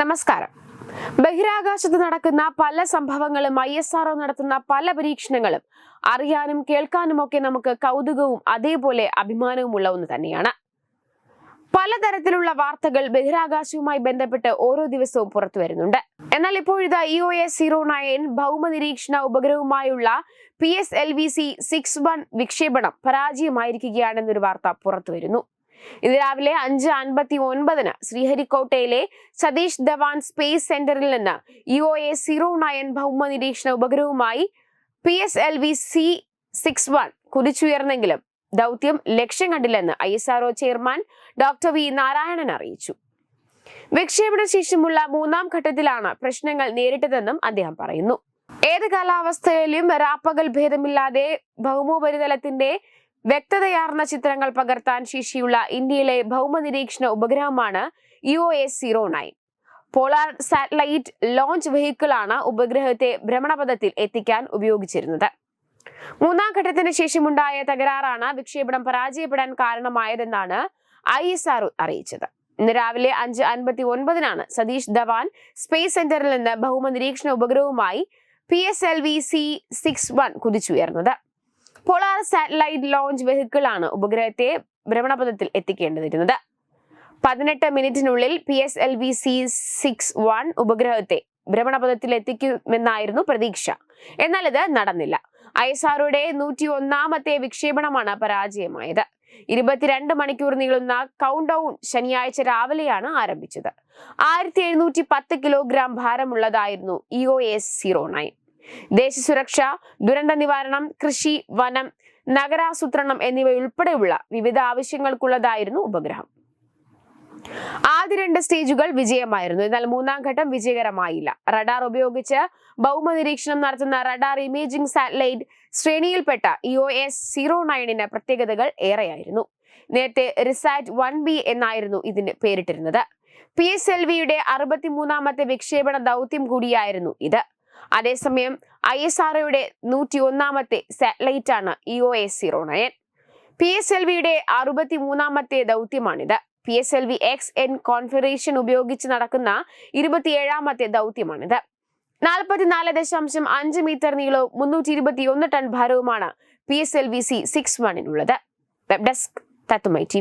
നമസ്കാരം. ബഹിരാകാശത്ത് നടക്കുന്ന പല സംഭവങ്ങളും ഐ എസ് ആർഒ നടത്തുന്ന പല പരീക്ഷണങ്ങളും അറിയാനും കേൾക്കാനും ഒക്കെ നമുക്ക് കൗതുകവും അതേപോലെ അഭിമാനവും ഉള്ള ഒന്ന് തന്നെയാണ്. പലതരത്തിലുള്ള വാർത്തകൾ ബഹിരാകാശവുമായി ബന്ധപ്പെട്ട് ഓരോ ദിവസവും പുറത്തു വരുന്നുണ്ട്. എന്നാൽ ഇപ്പോഴിതാ E O S zero nine ഭൗമ നിരീക്ഷണ ഉപഗ്രഹവുമായുള്ള P S L V C six one വിക്ഷേപണം പരാജയമായിരിക്കുകയാണെന്നൊരു വാർത്ത പുറത്തു വരുന്നു. ഇന്ന് രാവിലെ അഞ്ച് അൻപത്തി ഒൻപതിന് ശ്രീഹരിക്കോട്ടയിലെ സതീഷ് ധവാൻ സ്പേസ് സെന്ററിൽ നിന്ന് U O A zero nine ഭൗമ നിരീക്ഷണ ഉപഗ്രഹവുമായി P S L V C six one കുതിച്ചുയർന്നെങ്കിലും ദൗത്യം ലക്ഷ്യം കണ്ടില്ലെന്ന് I S R O chairman doctor V Narayanan അറിയിച്ചു. വിക്ഷേപണ ശേഷമുള്ള മൂന്നാം ഘട്ടത്തിലാണ് പ്രശ്നങ്ങൾ നേരിട്ടതെന്നും അദ്ദേഹം പറയുന്നു. ഏത് കാലാവസ്ഥയിലും രാപ്പകൽ ഭേദമില്ലാതെ ഭൗമോപരിതലത്തിന്റെ വ്യക്തതയാർന്ന ചിത്രങ്ങൾ പകർത്താൻ ശേഷിയുള്ള ഇന്ത്യയിലെ ഭൗമ നിരീക്ഷണ ഉപഗ്രഹമാണ് U S zero nine. Polar satellite launch വെഹിക്കിളാണ് ഉപഗ്രഹത്തെ ഭ്രമണപഥത്തിൽ എത്തിക്കാൻ ഉപയോഗിച്ചിരുന്നത്. മൂന്നാം ഘട്ടത്തിന് ശേഷമുണ്ടായ തകരാറാണ് വിക്ഷേപണം പരാജയപ്പെടാൻ കാരണമായതെന്നാണ് ഐ എസ് ആർ അറിയിച്ചത്. ഇന്ന് രാവിലെ അഞ്ച് അൻപത്തി ഒൻപതിനാണ് സതീഷ് ധവാൻ സ്പേസ് സെന്ററിൽ നിന്ന് ഭൗമ നിരീക്ഷണ ഉപഗ്രഹവുമായി P S L V C six one കുതിച്ചുയർന്നത്. Polar satellite launch vehicle ആണ് ഉപഗ്രഹത്തെ ഭ്രമണപഥത്തിൽ എത്തിക്കേണ്ടതിരുന്നത്. പതിനെട്ട് മിനിറ്റിനുള്ളിൽ P S L V C six one ഉപഗ്രഹത്തെ ഭ്രമണപഥത്തിൽ എത്തിക്കുമെന്നായിരുന്നു പ്രതീക്ഷ. എന്നാൽ ഇത് നടന്നില്ല. ഐ എസ് ആറുടെ നൂറ്റി ഒന്നാമത്തെ വിക്ഷേപണമാണ് പരാജയമായത്. ഇരുപത്തിരണ്ട് മണിക്കൂർ നീളുന്ന കൗണ്ട് ഡൗൺ ശനിയാഴ്ച രാവിലെയാണ് ആരംഭിച്ചത്. ആയിരത്തി എഴുന്നൂറ്റി പത്ത് kilogram ഭാരമുള്ളതായിരുന്നു E O S zero nine ദേശസുരക്ഷ ദുരന്ത നിവാരണം കൃഷി വനം നഗരാസൂത്രണം എന്നിവയുൾപ്പെടെയുള്ള വിവിധ ആവശ്യങ്ങൾക്കുള്ളതായിരുന്നു ഉപഗ്രഹം. ആദ്യ രണ്ട് സ്റ്റേജുകൾ വിജയമായിരുന്നു. എന്നാൽ മൂന്നാം ഘട്ടം വിജയകരമായില്ല. റഡാർ ഉപയോഗിച്ച് ഭൗമ നിരീക്ഷണം നടത്തുന്ന റഡാർ ഇമേജിംഗ് സാറ്റലൈറ്റ് ശ്രേണിയിൽപ്പെട്ട ഇ ഒ എസ് സീറോ നയനിന് പ്രത്യേകതകൾ ഏറെയായിരുന്നു. നേരത്തെ റിസാറ്റ് വൺ ബി എന്നായിരുന്നു ഇതിന് പേരിട്ടിരുന്നത്. പി എസ് എൽ വിയുടെ അറുപത്തിമൂന്നാമത്തെ വിക്ഷേപണ ദൗത്യം കൂടിയായിരുന്നു ഇത്. അതേസമയം ഐ എസ് ആർഒയുടെ നൂറ്റി ഒന്നാമത്തെ സാറ്റലൈറ്റ് ആണ് E O S zero nine. P S L വിയുടെ അറുപത്തി മൂന്നാമത്തെ ദൗത്യമാണിത്. P S L V X N configuration ഉപയോഗിച്ച് നടക്കുന്ന ഇരുപത്തിയേഴാമത്തെ ദൗത്യമാണിത്. നാൽപ്പത്തിനാല് ദശാംശം അഞ്ച് മീറ്റർ നീളവും മുന്നൂറ്റി ഇരുപത്തി ഒന്ന് ton ഭാരവുമാണ് P S L V C six വണ്ണിനുള്ളത്. Web desk തത്തുമൈ ടി